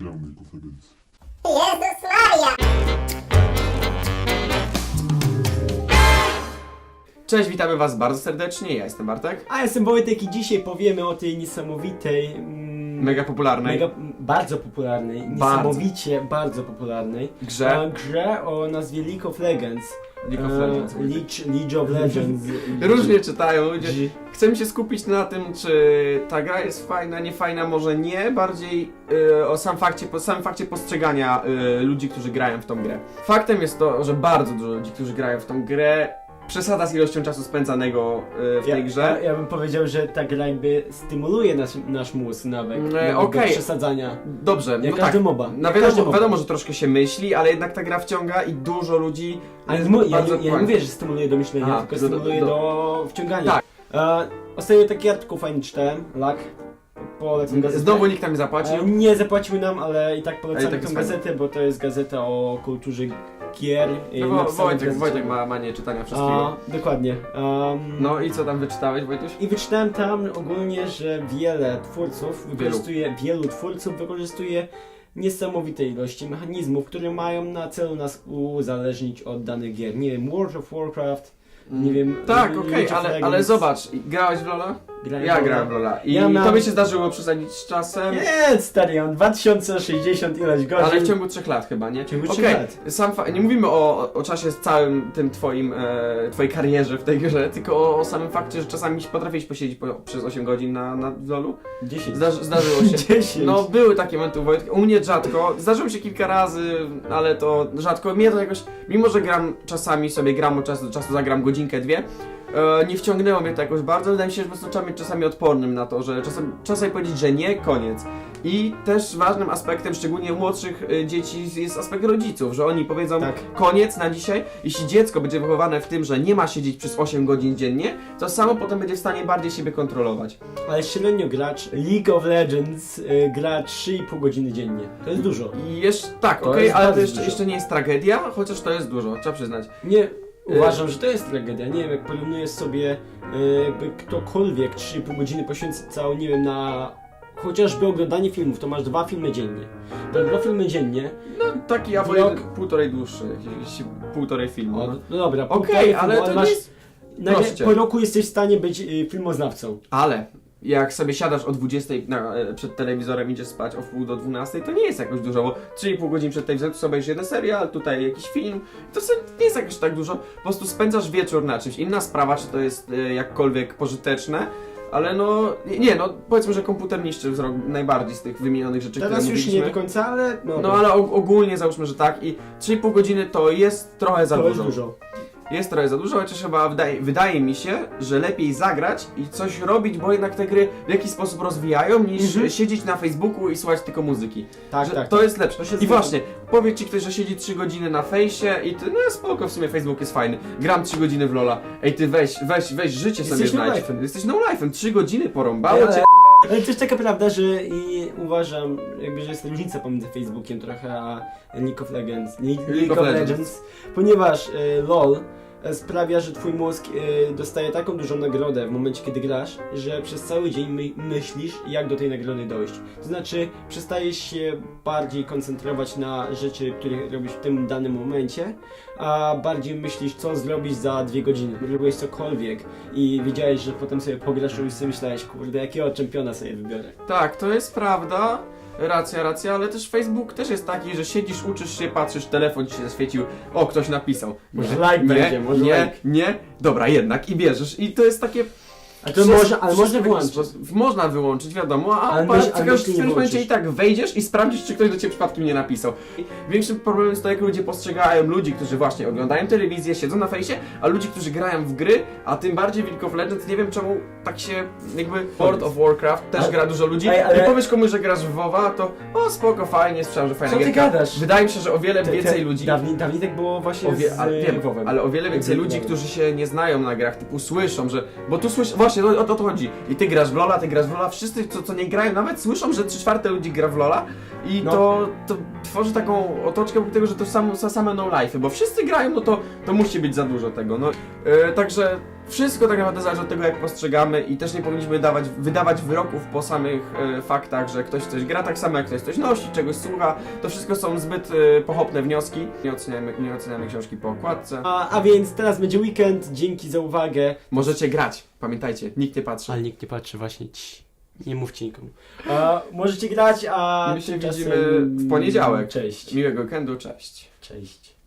Of Legends. Jezus Maria! Cześć, witamy was bardzo serdecznie, ja jestem Bartek. A ja jestem Wojtek i dzisiaj powiemy o tej niesamowitej, mm, Mega popularnej mega, bardzo popularnej, Bardzo. niesamowicie bardzo popularnej grze e, grze o nazwie League of Legends. League of E, Legends. League, League of Legends. Różnie czytają ludzie. G- Chcemy się skupić na tym, czy ta gra jest fajna, nie fajna, może nie. Bardziej y, o sam fakcie, po samym fakcie postrzegania y, ludzi, którzy grają w tą grę. Faktem jest to, że bardzo dużo ludzi, którzy grają w tą grę, przesada z ilością czasu spędzanego y, w tej grze. ja bym powiedział, że ta gra jakby stymuluje nasz, nasz mózg nawet. Okej. do przesadzania. Dobrze, Jak no każdy tak. moba. Na Jak wiadomo, każdy moba. wiadomo, że troszkę się myśli, ale jednak ta gra wciąga i dużo ludzi. Ale mu, ja, ja nie mówię, że stymuluje do myślenia, tylko do- do- stymuluje do- do, wciągania. Tak. E, ostatnio taki artykuł fajny czytałem, lak. Polecam gazetę. Znowu nikt nam nie zapłacił. E, Nie zapłacił nam, ale i tak polecamy tak jest gazetę, bo to jest gazeta o kulturze gier. i No bo Wojtek. Wojtek ma manię czytania wszystkiego. A, dokładnie. No i co tam wyczytałeś, Wojtuś? I wyczytałem tam ogólnie, że wiele twórców wykorzystuje, wielu twórców wykorzystuje niesamowite ilości mechanizmów, które mają na celu nas uzależnić od danych gier. Nie wiem, World of Warcraft, nie wiem. Tak, League okej, of ale, Legends. ale zobacz, grałeś w Lola? Grałem Ja w grałem w Lola. I Ja miałem- tobie się zdarzyło przesadzić z czasem, Nie, stary, on 2060 ileś godzin. ale w ciągu trzech lat chyba, nie? W ciągu Okej, trzech lat. sam fa- nie mówimy o, o czasie z całym tym twoim, e, twojej karierze w tej grze, tylko o, o samym fakcie, że czasami potrafiłeś posiedzieć po, przez 8 godzin na, na w Lolu. 10. Zdarzy, zdarzyło się. 10. No, były takie momenty u Wojtka. U mnie rzadko. Zdarzyło się kilka razy, ale to rzadko. Mnie to jakoś, mimo że gram czasami sobie gram od czasu do czasu, zagram godzinkę, dwie, e, nie wciągnęło mnie to jakoś bardzo. Wydaje mi się, że po prostu trzeba być czasami odpornym na to, że czasem, czasami powiedzieć, że nie, koniec. I też ważnym aspektem, szczególnie młodszych e, dzieci, jest aspekt rodziców, że oni powiedzą Tak. koniec na dzisiaj. Jeśli dziecko będzie wychowane w tym, że nie ma siedzieć przez 8 godzin dziennie, to samo potem będzie w stanie bardziej siebie kontrolować. Ale średnio gracz League of Legends y, gra 3,5 godziny dziennie. To jest dużo. I jeszcze, tak, To okej, jest ale to bardzo jeszcze, dużo. jeszcze nie jest tragedia, chociaż to jest dużo, trzeba przyznać. Nie, uważam, że to jest tragedia. Nie wiem, jak porównujesz sobie, y, jakby ktokolwiek 3,5 godziny poświęcał, nie wiem, na chociażby oglądanie filmów, to masz dwa filmy dziennie. To dwa filmy dziennie. No taki albo Vlog. półtorej dłuższy, jakiś półtorej filmu. O, no. no dobra, Okej, półtorej ale filmu, to masz, nie jest... Po roku jesteś w stanie być y, filmoznawcą. Ale jak sobie siadasz o 20 na, e, przed telewizorem idziesz spać o wpół do 12, to nie jest jakoś dużo, bo 3,5 godzin przed telewizorem to sobie obejrzysz jeden serial, tutaj jakiś film, to nie jest jakoś tak dużo, po prostu spędzasz wieczór na czymś. Inna sprawa, czy to jest e, jakkolwiek pożyteczne, ale no, nie, no powiedzmy, że komputer niszczy wzrok najbardziej z tych wymienionych rzeczy, Teraz już mówiliśmy. nie do końca, ale no, No ale og- ogólnie załóżmy, że tak i 3,5 godziny to jest trochę za to jest dużo. Jest trochę za dużo, chociaż chyba wydaje, wydaje mi się, że lepiej zagrać i coś robić, bo jednak te gry w jakiś sposób rozwijają, niż Mhm. siedzieć na Facebooku i słuchać tylko muzyki. Tak, że tak. to jest lepsze. To się I właśnie, powie ci ktoś, że siedzi 3 godziny na fejsie i ty, no spoko, w sumie Facebook jest fajny. Gram 3 godziny w Lola. Ej, ty weź, weź, weź życie sobie Jesteś znajdź. Jesteś no life'em, 3 godziny porąbało cię. Ale też taka prawda, że i uważam, jakby, że jest różnica pomiędzy Facebookiem trochę a League of Legends. League, League, of Legends. Ponieważ y, LOL sprawia, że twój mózg y, dostaje taką dużą nagrodę w momencie, kiedy grasz, że przez cały dzień my, myślisz, jak do tej nagrody dojść. To znaczy, przestajesz się bardziej koncentrować na rzeczy, które robisz w tym danym momencie, a bardziej myślisz, co zrobić za dwie godziny. Robiłeś cokolwiek i wiedziałeś, że potem sobie pograsz i sobie myślałeś, kurde, jakiego czempiona sobie wybiorę. Tak, to jest prawda. Racja, racja, ale też Facebook też jest taki, że siedzisz, uczysz się, patrzysz, telefon ci się zaświecił, o, ktoś napisał. Może like nie, będzie, może nie, like. nie, dobra, jednak i bierzesz. I to jest takie... A to Wszystko- można, ale można wyłączyć. Można wyłączyć, wiadomo, a Ale ale myśl- ale w myśli nie którymś momencie i tak wejdziesz i sprawdzisz, czy ktoś do ciebie przypadkiem nie napisał. I większym problemem jest to, jak ludzie postrzegają ludzi, którzy właśnie oglądają telewizję, siedzą na fejsie, a ludzi, którzy grają w gry, a tym bardziej w League of Legends, nie wiem czemu tak się jakby World of Warcraft też Ale- gra dużo ludzi Ej, ale- i powiesz komuś, że grasz w WoWa, to o spoko, fajnie, słyszałem, że fajna Co ty gierka. gadasz? Wydaje mi się, że o wiele Te- te- więcej ludzi... Dawniej, dawniej tak było właśnie O wie, z ale, wiem, WoWem. ale o wiele więcej ludzi, którzy się nie znają na grach, typu słyszą, że. Bo tu słysz. Właśnie, o, o to chodzi. I ty grasz w Lola, ty grasz w Lola, wszyscy, co, co nie grają, nawet słyszą, że 3 czwarte ludzi gra w Lola. I No. to, to tworzy taką otoczkę wokół tego, że to samo, są same no life, bo wszyscy grają, no to, to musi być za dużo tego. No, e, także Wszystko tak naprawdę zależy od tego, jak postrzegamy i też nie powinniśmy dawać, wydawać wyroków po samych e, faktach, że ktoś coś gra tak samo, jak ktoś coś nosi, czegoś słucha. To wszystko są zbyt e, pochopne wnioski. Nie oceniamy, nie oceniamy książki po okładce. A, a więc teraz będzie weekend, dzięki za uwagę. Możecie grać, pamiętajcie, nikt nie patrzy. Ale nikt nie patrzy właśnie. Ci. Nie mówcie nikomu. A, możecie grać, a My się tymczasem- widzimy w poniedziałek. Cześć. Miłego weekendu, cześć. Cześć.